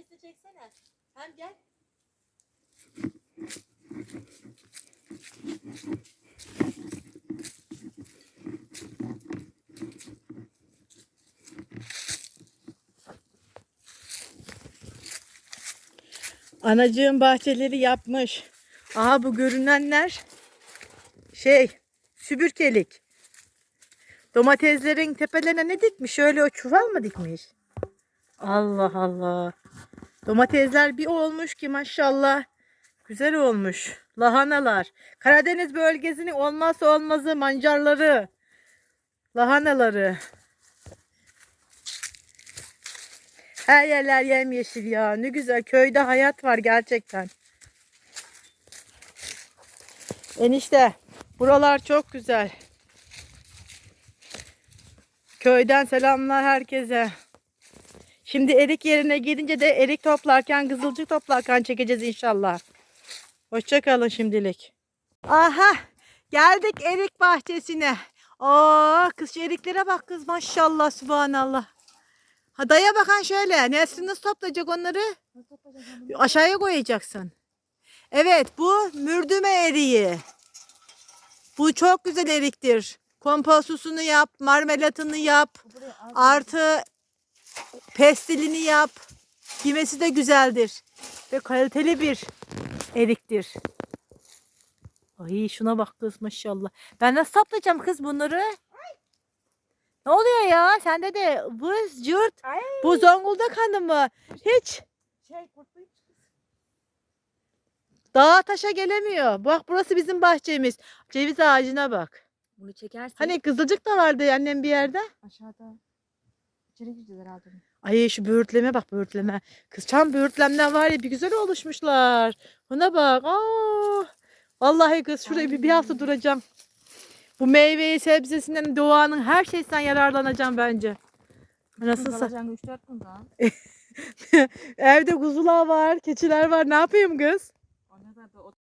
bahçesini çeksene. Hem gel. Anacığım bahçeleri yapmış. Aha bu görünenler şey sübürkelik. Domateslerin tepelerine ne dikmiş? Şöyle o çuval mı dikmiş? Allah Allah. Domatesler bir olmuş ki maşallah. Güzel olmuş. Lahanalar. Karadeniz bölgesinin olmazsa olmazı mancarları. Lahanaları. Her yerler yemyeşil ya. Ne güzel. Köyde hayat var gerçekten. Enişte. Buralar çok güzel. Köyden selamlar herkese. Şimdi erik yerine gidince de erik toplarken, kızılcık toplarken çekeceğiz inşallah. Hoşçakalın şimdilik. Aha geldik erik bahçesine. Aa kız eriklere bak kız maşallah subhanallah. Ha daya bakan şöyle. Nesrin nasıl toplayacak onları? Aşağıya koyacaksın. Evet bu mürdüme eriği. Bu çok güzel eriktir. Kompostusunu yap, marmelatını yap. Artı pestilini yap. Yemesi de güzeldir. Ve kaliteli bir eriktir. Ay şuna bak kız maşallah. Ben nasıl toplayacağım kız bunları? Ne oluyor ya? Sende de vız cırt. Ay. Bu Zonguldak hanımı. Hiç Şey dağa taşa gelemiyor. Bak burası bizim bahçemiz. Ceviz ağacına bak. Bunu çekersin. Hani kızılcık da vardı annem bir yerde. aşağıda. İçeri gireceğiz herhalde. Ay şu böğürtleme bak böğürtleme. Kız çam böğürtlemden var ya bir güzel oluşmuşlar. Buna bak. Aa, vallahi kız şurada bir, bir hafta duracağım. Bu meyveyi sebzesinden doğanın her şeysinden yararlanacağım bence. Nasılsa. Kalacaksın 3-4 gün daha. Evde kuzular var, keçiler var. Ne yapayım kız?